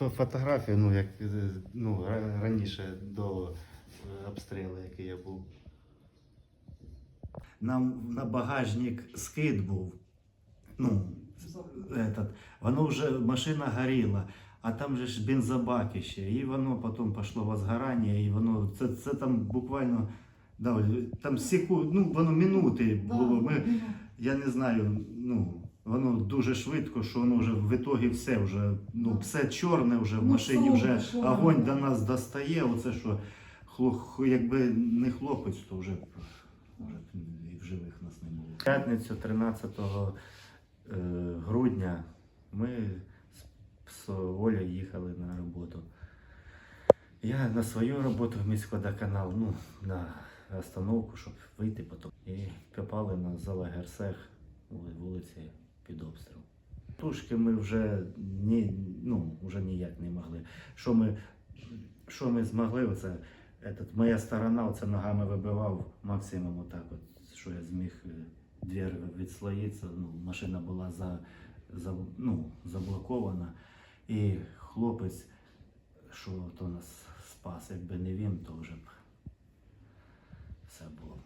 фо- фотографії, ну як е, ну, раніше до е, обстрілу, який я був. Нам на багажник скид був. Ну, этот, воно вже машина горіла, а там же ж бензобаки ще. І воно потім пішло возгорання, і воно це, це там буквально да, там секунд, ну воно минути було. Ми, я не знаю, ну воно дуже швидко, що воно вже в ітогі все вже, ну все чорне вже в Ну, машині, вже огонь до нас достає. Оце що хло- якби не хлопець, то вже і в живих нас не було. П'ятницю 13 е, грудня ми з, з Олею їхали на роботу. Я на свою роботу в міськводоканал, ну, на остановку, щоб вийти потім. І попали на Залагерсех вулиці під обстріл. Тушки ми вже ні, ну, вже ніяк не могли. Що ми, що ми змогли, оце, этот, моя сторона оце ногами вибивав максимум отак, от, що я зміг е, двір відслоїтися. Ну, машина була за, за, ну, заблокована. І хлопець, що то нас спас, якби не він, то вже б все було.